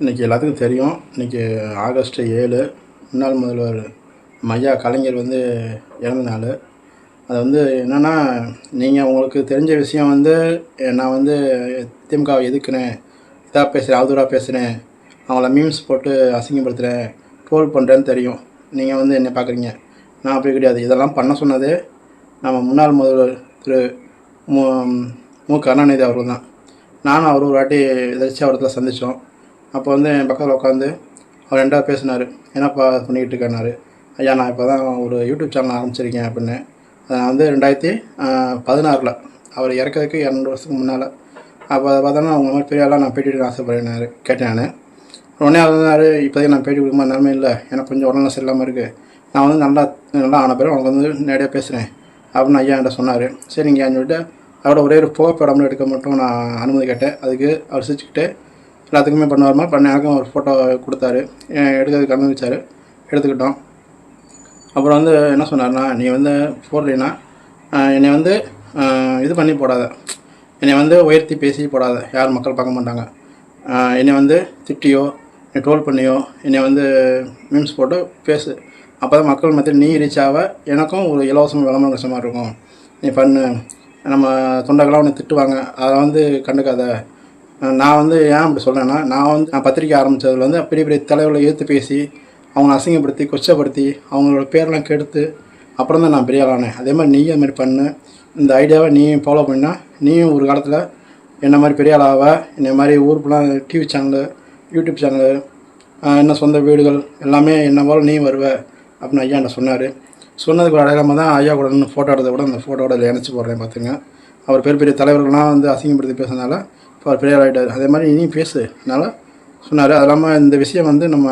இன்றைக்கி எல்லாத்துக்கும் தெரியும். இன்றைக்கி ஆகஸ்ட் ஏழு முன்னாள் முதல்வர் மையா கலைஞர் வந்து இறந்த நாள் அது வந்து என்னென்னா நீங்கள் உங்களுக்கு தெரிஞ்ச விஷயம் வந்து நான் வந்து திமுகவை எதுக்குனேன் இதாக பேசுகிறேன் அவதூறாக பேசுகிறேன் அவங்கள மீம்ஸ் போட்டு அசிங்கப்படுத்துகிறேன் ட்ரோல் பண்ணுறேன்னு தெரியும். நீங்கள் வந்து என்ன பார்க்குறீங்க நான் அப்படி கிடையாது. இதெல்லாம் பண்ண சொன்னது நம்ம முன்னாள் முதல்வர் திரு மு மு கருணாநிதி அவர்கள் தான். நானும் அவர் ஒரு வாட்டி எதிர்த்து அவரத்தில் சந்தித்தோம் அப்போ வந்து என் பக்கத்தில் உட்காந்து அவர் ரெண்டாவது பேசினார். என்னப்பா பண்ணிக்கிட்டு இருக்கேன்னாரு ஐயா நான் இப்போ தான் ஒரு யூடியூப் சேனல் ஆரம்பிச்சிருக்கேன் அப்படின்னு. அதை நான் வந்து ரெண்டாயிரத்தி பதினாறில் அவர் இறக்கிறதுக்கு இரண்டு வருஷத்துக்கு முன்னால். அப்போ அதை பார்த்தோன்னா அவங்க மாதிரி பெரிய நான் பேட்டி எடுக்க ஆசைப்படுறேன் கேட்டேன் நான். உடனே அவர் இப்போதைக்கு நான் பேட்டி கொடுக்க நிலமை இல்லை. எனக்கு கொஞ்சம் உடனே சரியில்லாமல் இருக்குது நான் வந்து நல்லா நல்லா ஆன பிறகு அவங்க வந்து நேரடியாக பேசுகிறேன் அப்படின்னு ஐயா என்கிட்ட சொன்னார். சரிங்கன்னு சொல்லிட்டு அவரோட ஒரே ஒரு புகைப்படம்னு எடுக்க மட்டும் நான் அனுமதி கேட்டேன். அதுக்கு அவர் சிரிச்சுக்கிட்டு எல்லாத்துக்குமே பண்ணுவார்மா பண்ண எனக்கும் ஒரு ஃபோட்டோ கொடுத்தாரு. எடுக்கிறதுக்கு அனுமதிச்சார். எடுத்துக்கிட்டோம். அப்புறம் வந்து என்ன சொன்னார்னா நீ வந்து போடலைன்னா என்னை வந்து இது பண்ணி போடாத. என்னை வந்து உயர்த்தி பேசி போடாத. யார் மக்கள் பார்க்க மாட்டாங்க. என்னை வந்து திட்டியோ என்னை ட்ரோல் பண்ணியோ என்னை வந்து மீம்ஸ் போட்டு பேசு. அப்போ தான் மக்கள் மத்தியில் நீ ரீச் ஆக எனக்கும் ஒரு இலவசம் விளம்பரம் கஷ்டமாக இருக்கும். நீ பண்ணு. நம்ம தொண்டர்களாக உன்னை திட்டுவாங்க. அதை வந்து கண்டுக்காத. நான் வந்து ஏன் அப்படி சொல்கிறேன்னா நான் வந்து நான் பத்திரிக்கை ஆரம்பித்ததுல வந்து பெரிய பெரிய தலைவர்களை ஏற்று பேசி அவங்கள அசிங்கப்படுத்தி கொச்சப்படுத்தி அவங்களோட பேரெல்லாம் கெடுத்து அப்புறம் தான் நான் பெரிய ஆளானேன் அதே மாதிரி நீயும் அது மாதிரி பண்ணு. இந்த ஐடியாவை நீயும் ஃபாலோ பண்ணால் நீயும் ஒரு காலத்தில் என்ன மாதிரி பெரிய ஆளாவ என்ன மாதிரி ஊருக்குலாம் டிவி சேனலு யூடியூப் சேனலு என்ன சொந்த வீடுகள் எல்லாமே என்ன போல நீ வருவ அப்படின்னு ஐயா என்ன சொன்னார். சொன்னதுக்கு ஒரு அடையாளமாக தான் ஐயா கூட ஃபோட்டோ எடுத்த கூட அந்த ஃபோட்டோட இணைச்சி போடுறேன் பார்த்துங்க அவர் பெரிய பெரிய தலைவர்கள்லாம் வந்து அசிங்கப்படுத்தி பேசுனதால அவர் பெரியார் ஆகிட்டார் அதே மாதிரி இனியும் பேசு. அதனால் சொன்னார். அது இல்லாமல் இந்த விஷயம் வந்து நம்ம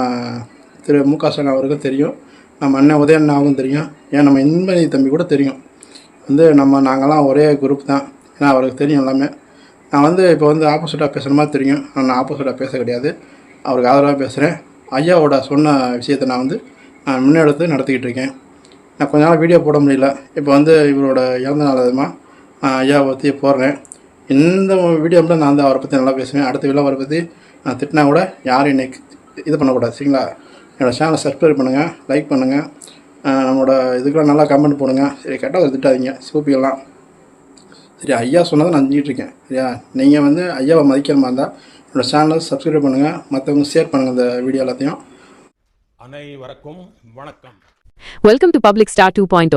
திரு மு க ஸ்டாலின் அவருக்கும் தெரியும். நம்ம அண்ணன் உதயண்ணாவும் தெரியும். ஏன் நம்ம இன்பனி தம்பி கூட தெரியும். வந்து நம்ம நாங்கள்லாம் ஒரே குரூப் தான். ஏன்னா அவருக்கு தெரியும் எல்லாமே. நான் வந்து இப்போ வந்து ஆப்போசிட்டாக பேசுகிற மாதிரி தெரியும். ஆனால் நான் ஆப்போசிட்டாக பேச கிடையாது. அவருக்கு ஆதரவாக பேசுகிறேன் ஐயாவோட சொன்ன விஷயத்தை நான் வந்து நான் முன்னெடுத்து நடத்திக்கிட்டு இருக்கேன். நான் கொஞ்ச நாள் வீடியோ போட முடியல. இப்போ வந்து இவரோட இறந்த நாள் அதுமா. ஐயாவை பற்றி போடுறேன். இந்த வீடியோ மட்டும் நான் வந்து அவரை பற்றி நல்லா பேசுவேன். அடுத்த வீடியோ அவரை பற்றி நான் திட்டினா கூட யாரும் என்னை இது பண்ணக்கூடாது சரிங்களா? என்னோடய சேனலை சப்ஸ்கிரைப் பண்ணுங்கள் லைக் பண்ணுங்கள் நம்மளோட இதுக்கெல்லாம் நல்லா கமெண்ட் போடுங்க. சரி கெட்டதை திட்டாதீங்க சிவப்பியெல்லாம். சரி ஐயா சொன்னதை நான் செஞ்சுட்டு இருக்கேன் சரியா? நீங்கள் வந்து ஐயாவை மதிக்கிற மாதிரி இருந்தால் என்னோடய சேனலை சப்ஸ்கிரைப் பண்ணுங்கள் மற்றவங்க ஷேர் பண்ணுங்கள் இந்த வீடியோ எல்லாத்தையும். அனைவருக்கும் வணக்கம். Welcome to public star two point